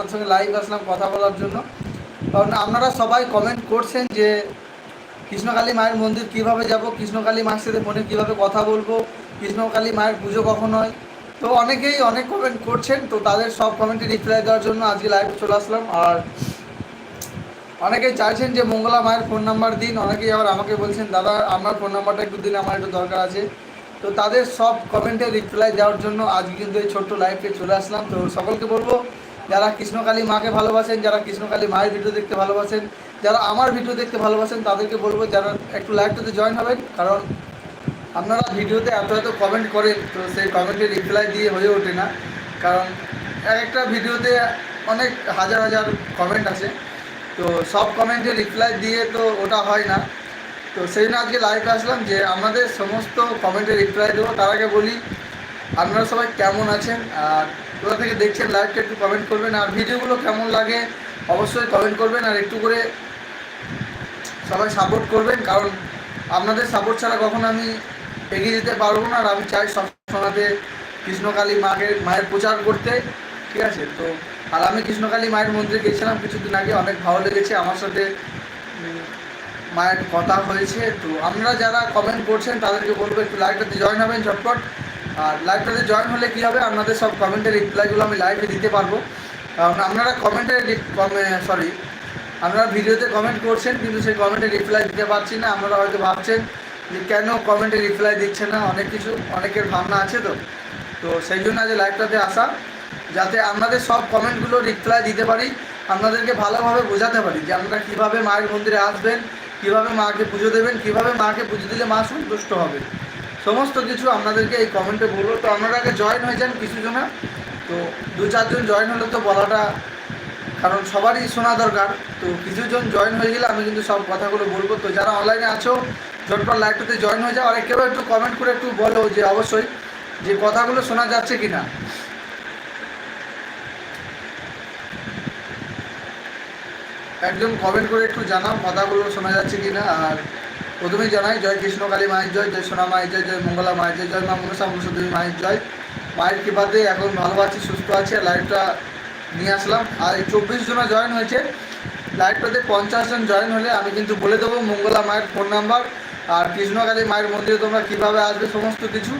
আপনাদের সঙ্গে লাইভ আসলাম কথা বলার জন্য। কারণ আপনারা সবাই কমেন্ট করছেন যে, কৃষ্ণকালী মায়ের মন্দির কীভাবে যাব, কৃষ্ণকালী মায়ের সাথে ফোনে কীভাবে কথা বলব, কৃষ্ণকালী মায়ের পুজো কখন হয়? তো অনেকেই অনেক কমেন্ট করছেন, তো তাদের সব কমেন্টে রিপ্লাই দেওয়ার জন্য আজকে লাইভে চলে আসলাম। আর অনেকেই চাইছেন যে, মঙ্গলা মায়ের ফোন নাম্বার দিন, অনেকেই আবার আমাকে বলছেন, দাদা, আমার ফোন নাম্বারটা একটু দিন, আমার একটু দরকার আছে। তো তাদের সব কমেন্টে রিপ্লাই দেওয়ার জন্য আজকে কিন্তু এই ছোট্ট লাইভে চলে আসলাম। তো সকলকে বলব যারা কৃষ্ণকালী মাকে ভালোবাসেন, যারা কৃষ্ণকালী মায়ের ভিডিও দেখতে ভালোবাসেন, যারা আমার ভিডিও দেখতে ভালোবাসেন, তাদেরকে বলব যারা একটু লাইভটাতে জয়েন হবেন। কারণ আপনারা ভিডিওতে এত এত কমেন্ট করেন, তো সেই কমেন্টে রিপ্লাই দিয়ে হয়ে ওঠে না। কারণ এক একটা ভিডিওতে অনেক হাজার হাজার কমেন্ট আছে তো সব কমেন্টে রিপ্লাই দিয়ে তো ওটা হয় না। তো সেই জন্য আজকে লাইভে আসলাম যে আমাদের সমস্ত কমেন্টে রিপ্লাই দেবো। তার আগে বলি, আপনারা সবাই কেমন আছেন? আর কোথা থেকে দেখছেন লাইভটা একটু কমেন্ট করবেন, আর ভিডিওগুলো কেমন লাগে অবশ্যই কমেন্ট করবেন, আর একটু করে সবাই সাপোর্ট করবেন, কারণ আপনাদের সাপোর্ট ছাড়া কখনো আমি এগিয়ে যেতে পারব না, আর আমি চাই সব সময়তে কৃষ্ণকালী মাকে মায়ের প্রচার করতে, ঠিক আছে? তো, আর আমি কৃষ্ণকালী মায়ের মন্দিরে গেছিলাম কিছুদিন আগে, অনেক ভালো লেগেছে, আমার সাথে মায়ের কথা হয়েছে, তো আপনারা যারা কমেন্ট করছেন, তাদেরকে বলব একটু লাইভটাতে জয়েন হবেন, ঝটপট। আর লাইভটাতে জয়েন হলে কী হবে? আপনাদের সব কমেন্টের রিপ্লাইগুলো আমি লাইভে দিতে পারব। কারণ আপনারা কমেন্টে সরি আপনারা ভিডিওতে কমেন্ট করছেন, কিন্তু সেই কমেন্টে রিপ্লাই দিতে পারছি না। আপনারা হয়তো ভাবছেন যে কেন কমেন্টে রিপ্লাই দিচ্ছে না? অনেক কিছু, অনেকের ভাবনা আছে তো। তো সেই জন্য আজ লাইভটাতে আসা, যাতে আপনাদের সব কমেন্টগুলো রিপ্লাই দিতে পারি, আপনাদেরকে ভালোভাবে বোঝাতে পারি যে আপনারা কীভাবে মায়ের মন্দিরে আসবেন, কীভাবে মাকে পুজো দেবেন, কীভাবে মাকে পুজো দিলে মা সন্তুষ্ট হবে। সমস্ত কিছু আপনাদেরকে এই কমেন্টে বলব। তো আপনারা আগে জয়েন হয়ে যান কিছু জনা। তো দু চারজন জয়েন হলে তো বলাটা, কারণ সবারই শোনা দরকার। তো কিছুজন জয়েন হয়ে গেলে আমি কিন্তু সব কথাগুলো বলব। তো যারা অনলাইনে আছো, ঝটপট লাইভটাতে জয়েন হয়ে যাও। আর কেউ একটু কমেন্ট করে একটু বলো যে অবশ্যই যে কথাগুলো শোনা যাচ্ছে কি না একজন কমেন্ট করে একটু জানাও কথাগুলো শোনা যাচ্ছে কি না আর প্রথমেই জানাই, জয় কৃষ্ণ কালী মায়ের জয় জয় সোনা মায়ের জয় জয় মঙ্গলা মায়ের জয় জয় মা মনসা মনসাদেবী মায়ের জয়। মায়ের কৃপাতে এখন ভালো আছি, সুস্থ আছি লাইভটা নিয়ে আসলাম। আর এই চব্বিশ জনা জয়েন হয়েছে। লাইভটাতে পঞ্চাশ জন জয়েন হলে আমি কিন্তু বলে দেবো মঙ্গলা মায়ের ফোন নাম্বার আর কৃষ্ণকালী মায়ের মন্দিরে তোমরা কীভাবে আসবে সমস্ত কিছু।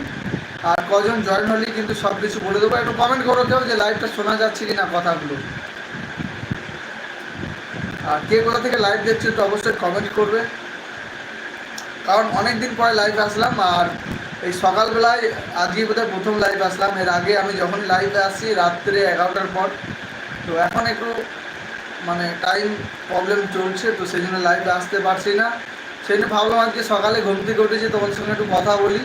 আর কজন জয়েন হলেই কিন্তু সব কিছু বলে দেবো। একটু কমেন্ট করো কেউ যে লাইভটা শোনা যাচ্ছে কি না কথাগুলো। আর কে কোথা থেকে লাইভ দেখছে তো অবশ্যই কমেন্ট করবে। কারণ অনেক দিন পরে লাইভ আসলাম আর এই সকালবেলায় আজকে বোধহয় প্রথম লাইভ আসলাম। এর আগে আমি যখন লাইভে আসি, রাত্রে এগারোটার পর। তো এখন একটু মানে টাইম প্রবলেম চলছে, তো সেই জন্য লাইভে আসতে পারছি না। সেই জন্য ভাবলাম আজকে সকালে ঘুম থেকে উঠেছি তোমার সঙ্গে একটু কথা বলি।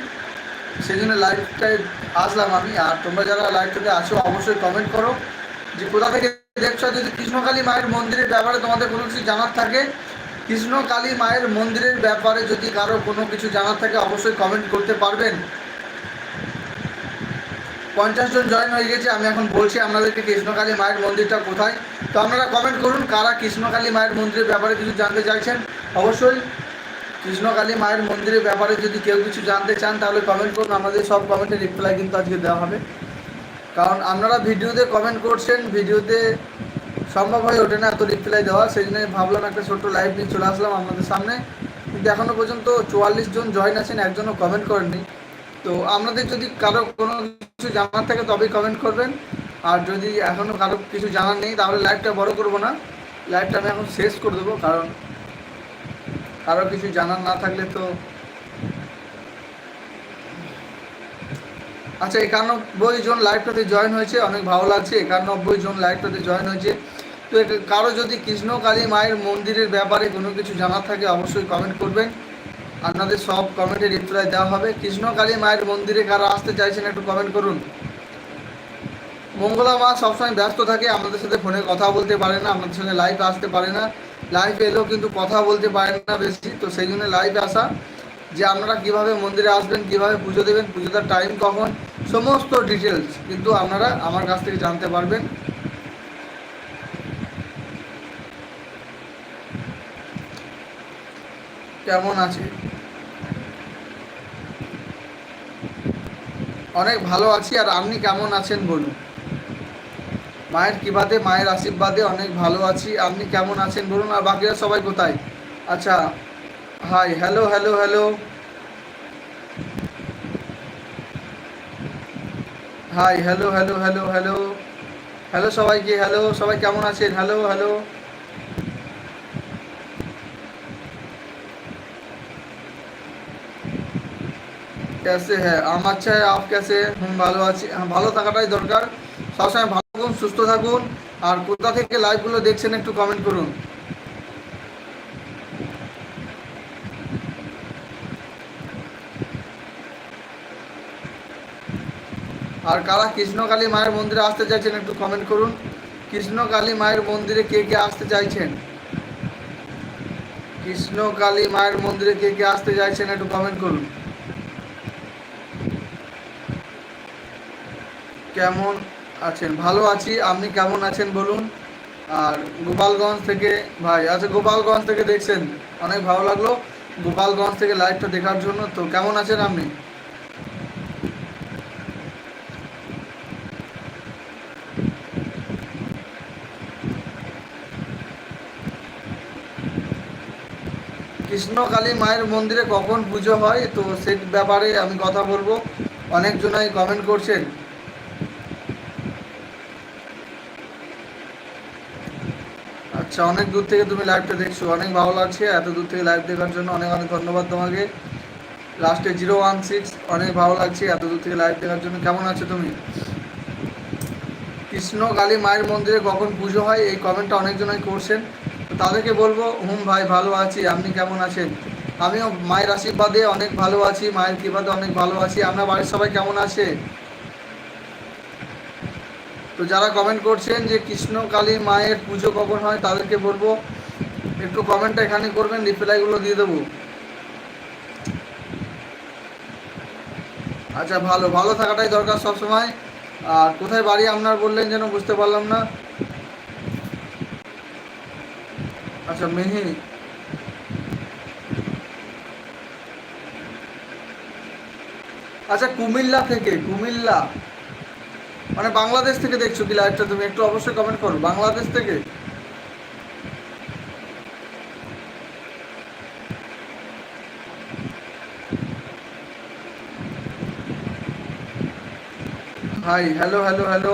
সেই জন্য লাইভটায় আসলাম আমি। আর তোমরা যারা লাইভটাতে আসো অবশ্যই কমেন্ট করো। যে কোথা থেকে দেখছ, যদি কৃষ্ণকালী মায়ের মন্দিরের ব্যাপারে তোমাদের কোনো কিছু জানার থাকে কৃষ্ণকালী মায়ের মন্দিরের ব্যাপারে যদি কারও কোনো কিছু জানার থাকে, অবশ্যই কমেন্ট করতে পারবেন। পঞ্চাশ জন জয়েন হয়ে গেছে, আমি এখন বলছি আপনাদেরকে কৃষ্ণকালী মায়ের মন্দিরটা কোথায়। তো আপনারা কমেন্ট করুন, কারা কৃষ্ণকালী মায়ের মন্দিরের ব্যাপারে কিছু জানতে চাইছেন? অবশ্যই কৃষ্ণকালী মায়ের মন্দিরের ব্যাপারে যদি কেউ কিছু জানতে চান, তাহলে কমেন্ট করুন, আমাদের সব কমেন্টের রিপ্লাই কিন্তু আজকে দেওয়া হবে। কারণ আপনারা ভিডিওতে কমেন্ট করছেন, ভিডিওতে সম্ভব হয়ে ওঠে না এত রিপ্লাই দেওয়া সেই জন্য ভাবলাম একটা ছোট্ট লাইভ নিয়ে চলে আসলাম আপনাদের সামনে। কিন্তু এখনও পর্যন্ত চুয়াল্লিশ জন জয়েন আছেন, একজনও কমেন্ট করেননি। তো আপনাদের যদি কারও কোনো কিছু জানার থাকে তবেই কমেন্ট করবেন। আর যদি এখনও কারও কিছু জানার নেই, তাহলে লাইভটা বড় করব না। লাইভটা আমি এখন শেষ করে দেবো, কারণ কারও কিছু জানার না থাকলে তো আচ্ছা একানব্বই জন লাইভটাতে জয়েন হয়েছে, অনেক ভালো লাগছে। একানব্বই জন লাইভটাতে জয়েন হয়েছে। তো এ- কারও যদি কৃষ্ণকালী মায়ের মন্দিরের ব্যাপারে কোনো কিছু জানার থাকে অবশ্যই কমেন্ট করবেন। আপনাদের সব কমেন্টে রিপ্লাই দেওয়া হবে। কৃষ্ণকালী মায়ের মন্দিরে কারা আসতে চাইছেন একটু কমেন্ট করুন। মঙ্গলা মা সবসময় ব্যস্ত থাকে আমাদের সাথে ফোনে কথা বলতে পারে না আমাদের সঙ্গে লাইভে আসতে পারে না। লাইভ এলেও কিন্তু কথা বলতে পারে না বেশি, তো সেই জন্য লাইভে আসা। যে আপনারা কীভাবে মন্দিরে আসবেন, কীভাবে পুজো দেবেন, পুজোটার টাইম কখন, সমস্ত ডিটেলস কিন্তু আপনারা আমার কাছ থেকে জানতে পারবেন। কেমন আছে? অনেক ভালো আছি আর আপনি কেমন আছেন বলুন? মায়ের কিবাদে মায়ের আশীর্বাদে অনেক ভালো আছি। আপনি কেমন আছেন বলুন? আর বাকিরা সবাই কোথায়? আচ্ছা hi hello hello hello hi hello hello hello hello hello সবাইকে হ্যালো সবাই কেমন আছেন? হ্যালো হ্যালো कैसे है আম আচ্ছা है आप कैसे হুম ভালো আছি হ্যাঁ, ভালো থাকাটাই দরকার সবসময় ভালো থাকুন সুস্থ থাকুন আর কোথা থেকে লাইভগুলো দেখছেন একটু কমেন্ট করুন আর কারা কৃষ্ণকালী মায়ের মন্দিরে আসতে চাইছেন একটু কমেন্ট করুন কৃষ্ণকালী মায়ের মন্দিরে কে কে আসতে চাইছেন কৃষ্ণকালী মায়ের মন্দিরে কে কে আসতে চাইছেন একটু কমেন্ট করুন কেমন আছেন? ভালো আছি, আপনি কেমন আছেন বলুন? আর গোপালগঞ্জ থেকে, ভাই আচ্ছা গোপালগঞ্জ থেকে দেখছেন, অনেক ভালো লাগল। গোপালগঞ্জ থেকে লাইভটা দেখার জন্য, তো কেমন আছেন আপনি? কৃষ্ণকালী মায়ের মন্দিরে কখন পুজো হয়, তো সে ব্যাপারে আমি কথা বলব। অনেকজনাই কমেন্ট করছেন। আচ্ছা অনেক দূর থেকে তুমি লাইভটা দেখছ, অনেক ভালো লাগছে, এত দূর থেকে লাইভ দেখার জন্য অনেক অনেক ধন্যবাদ তোমাকে। লাস্টে জিরো ওয়ান সিক্স অনেক ভালো লাগছে, এত দূর থেকে লাইভ দেখার জন্য। কেমন আছো তুমি? কৃষ্ণ কালী মায়ের মন্দিরে কখন পুজো হয়, এই কমেন্টটা অনেকজনই করছেন। তাদেরকে বলব হুম ভাই, ভালো আছি, আপনি কেমন আছেন? আমিও মায়ের আশীর্বাদে অনেক ভালো আছি, মায়ের কৃপাতে অনেক ভালো আছি। আপনার বাড়ির সবাই কেমন আছে? তো যারা কমেন্ট করছেন যে কৃষ্ণ কালী মায়ের পুজো কখন হয় তাদেরকে বলব, একটু কমেন্টটা এখানে করবেন রিপ্লাইগুলো দিয়ে দেবো। আচ্ছা ভালো ভালো থাকাটাই দরকার সবসময়। আর কোথায় বাড়ি আপনার বললেন যেন বুঝতে পারলাম না। আচ্ছা মেহি আচ্ছা কুমিল্লা থেকে, কুমিল্লা। মানে বাংলাদেশ থেকে দেখছ কি লাইভটা তুমি? একটু অবশ্যই কমেন্ট করো। বাংলাদেশ থেকে? হাই হ্যালো হ্যালো হ্যালো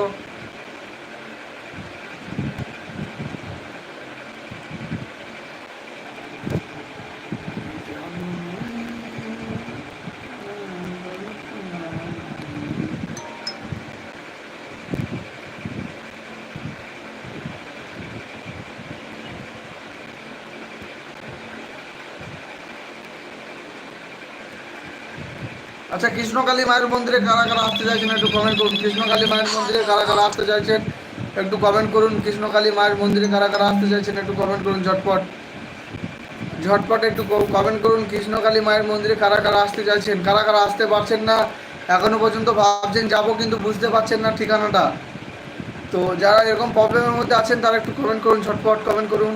আচ্ছা কৃষ্ণকালী মায়ের মন্দিরে কারা কারা আসতে চাইছেন একটু কমেন্ট করুন। কৃষ্ণকালী মায়ের মন্দিরে কারা কারা আসতে চাইছেন একটু কমেন্ট করুন। কৃষ্ণকালী মায়ের মন্দিরে কারা কারা আসতে চাইছেন একটু কমেন্ট করুন ঝটপট। ঝটপট একটু কমেন্ট করুন। কৃষ্ণকালী মায়ের মন্দিরে কারা কারা আসতে চাইছেন? কারা কারা আসতে পারছেন না? এখনও পর্যন্ত ভাবছেন যাব কিন্তু বুঝতে পারছেন না ঠিকানাটা। তো যারা এরকম প্রবলেমের মধ্যে আছেন তারা একটু কমেন্ট করুন, ঝটপট কমেন্ট করুন।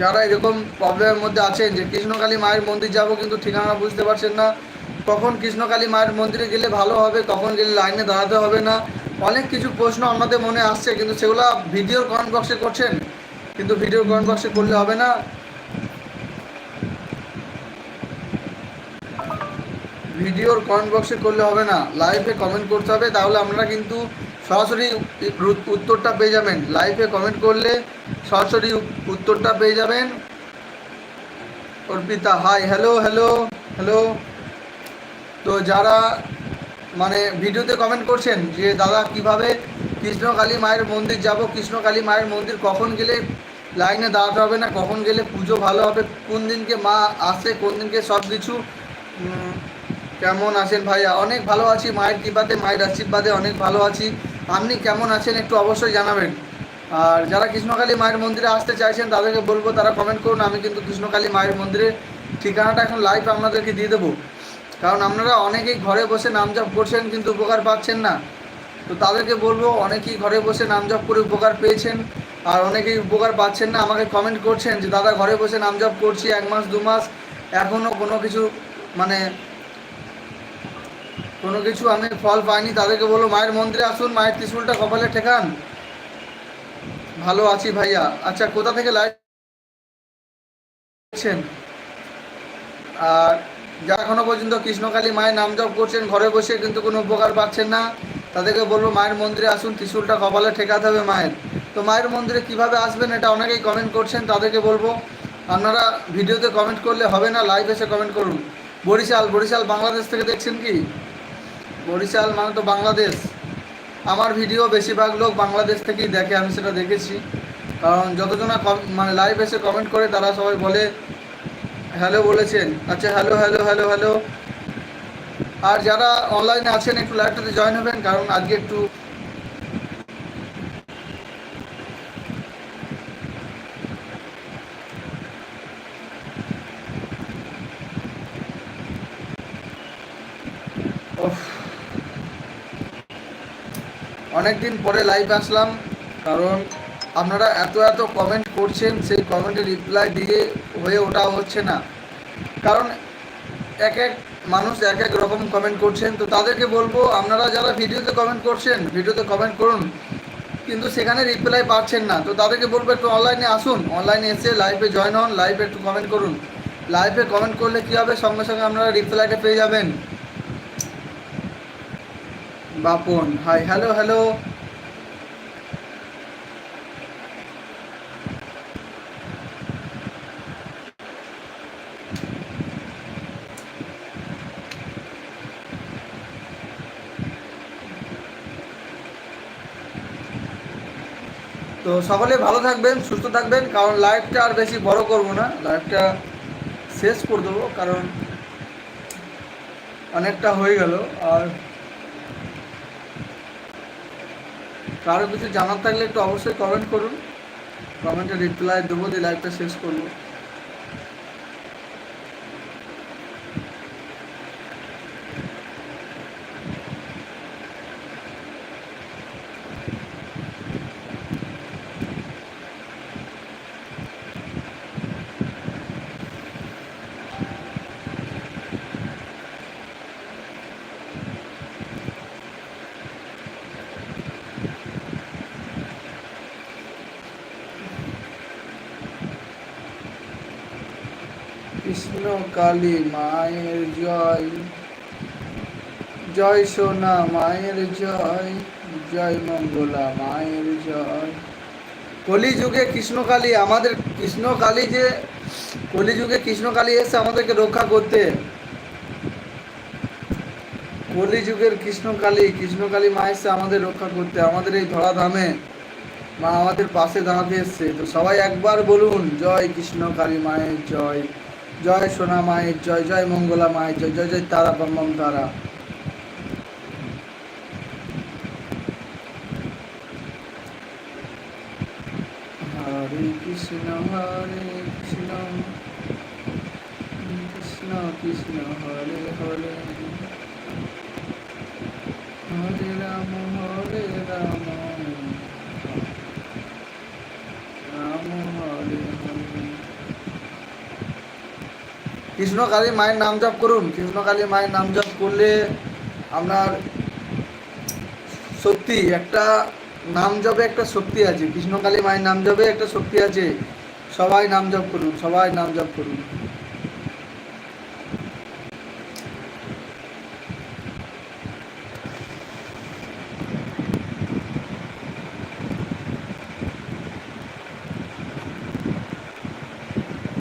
যারা এরকম প্রবলেমের মধ্যে আছেন যে কৃষ্ণকালী মায়ের মন্দির যাব কিন্তু ঠিকানা বুঝতে পারছেন না, কখন কৃষ্ণকালী মায়ের মন্দিরে গেলে ভালো হবে, কখন গেলে লাইনে দাঁড়াতে হবে না, অনেক কিছু প্রশ্ন আমাদের মনে আসছে, কিন্তু সেগুলো ভিডিওর কমেন্ট বক্সে করছেন, কিন্তু ভিডিওর কমেন্ট বক্সে করলে হবে না। ভিডিওর কমেন্ট বক্সে করলে হবে না লাইভে কমেন্ট করতে হবে, তাহলে আপনারা কিন্তু সরাসরি উত্তরটা পেয়ে যাবেন। লাইভে কমেন্ট করলে সরাসরি উত্তরটা পেয়ে যাবেন। Arpita hi hello hello hello তো যারা মানে ভিডিওতে কমেন্ট করছেন যে, দাদা, কীভাবে কৃষ্ণকালী মায়ের মন্দির যাব? কৃষ্ণকালী মায়ের মন্দির কখন গেলে লাইনে দাঁড়াতে হবে না? কখন গেলে পুজো ভালো হবে? কোন দিনকে মা আসে? কোন দিনকে সব কিছু কেমন আছেন ভাইয়া? অনেক ভালো আছি। মায়ের কৃপাতে, মায়ের আশীর্বাদে অনেক ভালো আছি। আপনি কেমন আছেন একটু অবশ্যই জানাবেন। আর যারা কৃষ্ণকালী মায়ের মন্দিরে আসতে চাইছেন, তাদেরকে বলব, তারা কমেন্ট করুন, আমি কিন্তু কৃষ্ণকালী মায়ের মন্দিরে ঠিকানাটা এখন লাইভ আপনাদেরকে দিয়ে দেবো। কারণ আপনারা অনেকেই ঘরে বসে নাম জপ করছেন, কিন্তু উপকার পাচ্ছেন না। তো তাদেরকে বলব, অনেকেই ঘরে বসে নাম জপ করে উপকার পেয়েছেন, আর অনেকেই উপকার পাচ্ছেন না। আমাকে কমেন্ট করছেন যে, দাদা, ঘরে বসে নাম জপ করছি এক মাস, দু মাস এখনও কোনো কিছু মানে কোনো কিছু আমি ফল পাইনি, তাদেরকে বলো, মায়ের মন্দিরে আসুন, মায়ের ত্রিশুলটা কপালে ঠেকান। ভালো আছি ভাইয়া। আচ্ছা কোথা থেকে লাইভ আর যারা এখনও পর্যন্ত কৃষ্ণকালী মায়ের নাম জপ করছেন, ঘরে বসে কিন্তু কোনো উপকার পাচ্ছেন না। তাদেরকে বলব, মায়ের মন্দিরে আসুন, ত্রিশুলটা কপালে ঠেকাতে হবে মায়ের। তো মায়ের মন্দিরে কীভাবে আসবেন এটা অনেকেই কমেন্ট করছেন, তাদেরকে বলব। আপনারা ভিডিওতে কমেন্ট করলে হবে না লাইভ এসে কমেন্ট করুন। বরিশাল বরিশাল, বাংলাদেশ থেকে দেখছেন কি? বরিশাল মানে তো বাংলাদেশ। আমার ভিডিও বেশিরভাগ লোক বাংলাদেশ থেকেই দেখে, আমি সেটা দেখেছি। কারণ যতজনা মানে লাইভ এসে কমেন্ট করে, তারা সবাই বলে হ্যালো বলেছেন। আচ্ছা হ্যালো হ্যালো হ্যালো হ্যালো আর যারা অনলাইনে আছেন, একটু লাইভটাতে জয়েন হবেন, কারণ আজকে একটু অনেক দিন পরে লাইভ আসলাম, কারণ আপনারা এত এত কমেন্ট করছেন, সেই কমেন্টে রিপ্লাই দিয়ে হয়ে ওঠা হচ্ছে না। কারণ এক এক মানুষ এক এক রকম কমেন্ট করছেন, তো তাদেরকে বলব, আপনারা যারা ভিডিওতে কমেন্ট করছেন, ভিডিওতে কমেন্ট করুন, কিন্তু সেখানে রিপ্লাই পাচ্ছেন না। তো তাদেরকে বলব, একটু অনলাইনে আসুন অনলাইনে এসে লাইভে জয়েন হন লাইভে একটু কমেন্ট করুন। লাইভে কমেন্ট করলে কী হবে? সঙ্গে সঙ্গে আপনারা রিপ্লাইটা পেয়ে যাবেন। বাপন হাই হ্যালো হ্যালো তো সকলে ভালো থাকবেন, সুস্থ থাকবেন, কারণ লাইভটা আর বেশি বড় করব না। লাইভটা শেষ করে দেবো, কারণ অনেকটা হয়ে গেল। আর কারও কিছু জানার থাকলে একটু অবশ্যই কমেন্ট করুন। কমেন্টে রিপ্লাই দেবো দিয়ে লাইভটা শেষ করব কৃষ্ণ কালী মায়ের জয়। জয় সোনা মায়ের জয় জয় মঙ্গলা মায়ের জয়। কলিযুগে কৃষ্ণকালী আমাদের, কৃষ্ণকালী যে, কলিযুগে কৃষ্ণকালী এসে আমাদেরকে রক্ষা করতে। কলিযুগের কৃষ্ণকালী কৃষ্ণকালী মা এসে আমাদের রক্ষা করতে, আমাদের এই ধরাধামে মা আমাদের পাশে দাঁড়াতে এসছে। তো সবাই একবার বলুন, জয় কৃষ্ণ কালী মায়ের জয়। জয় সোনা মায়ের জয় জয় মঙ্গলা মায়ের জয় জয় জয় তারা বম্বম তারা। হরে কৃষ্ণ হরে কৃষ্ণ। কৃষ্ণ কৃষ্ণ, হরে হরে। হরে রাম হরে রাম হরে হরে কৃষ্ণকালী মায়ের নাম জপ করুন। কৃষ্ণকালী মায়ের নাম জপ করলে আপনার সত্যি একটা নাম জপে একটা শক্তি আছে। কৃষ্ণকালী মায়ের নাম জপে একটা শক্তি আছে। সবাই নাম জপ করুন, সবাই নাম জপ করুন।